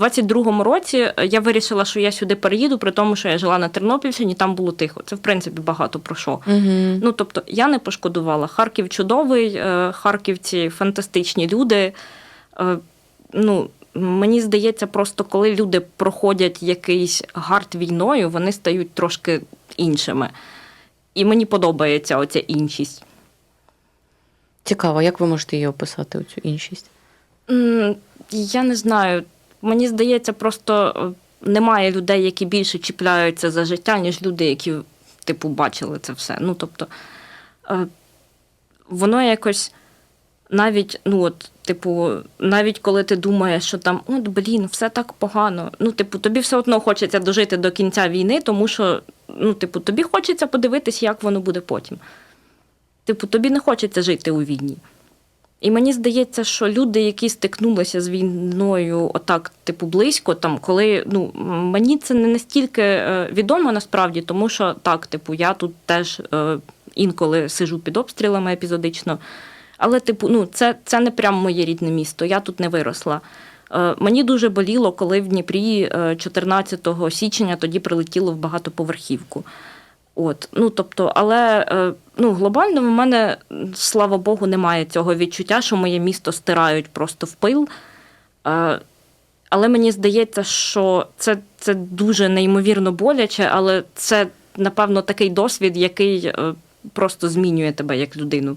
У 22-му році я вирішила, що я сюди переїду, при тому, що я жила на Тернопільщині, там було тихо. Це в принципі багато про що. Угу. Ну тобто я не пошкодувала. Харків чудовий, е, харківці фантастичні люди. Е, Ну, мені здається, просто коли люди проходять якийсь гард війною, вони стають трошки іншими. І мені подобається оця іншість. Цікаво, як ви можете її описати, оцю іншість? Я не знаю. Мені здається, просто е, немає людей, які більше чіпляються за життя, ніж люди, які, типу, бачили це все. Ну, тобто, е, воно якось навіть, ну от, типу, навіть коли ти думаєш, що там, от блін, все так погано. Ну, типу, тобі все одно хочеться дожити до кінця війни, тому що, ну, типу, тобі хочеться подивитись, як воно буде потім. Типу, тобі не хочеться жити у війні. І мені здається, що люди, які стикнулися з війною отак, типу, близько, там, коли ну мені це не настільки е, відомо насправді, тому що так, типу, я тут теж е, інколи сижу під обстрілами епізодично. Але, типу, ну, це, це не прямо моє рідне місто, я тут не виросла. Е, Мені дуже боліло, коли в Дніпрі е, 14 січня тоді прилетіло в багатоповерхівку. От, ну тобто, але е, ну, глобально в мене, слава Богу, немає цього відчуття, що моє місто стирають просто в пил. Е, Але мені здається, що це, це дуже неймовірно боляче, але це, напевно, такий досвід, який е, просто змінює тебе як людину.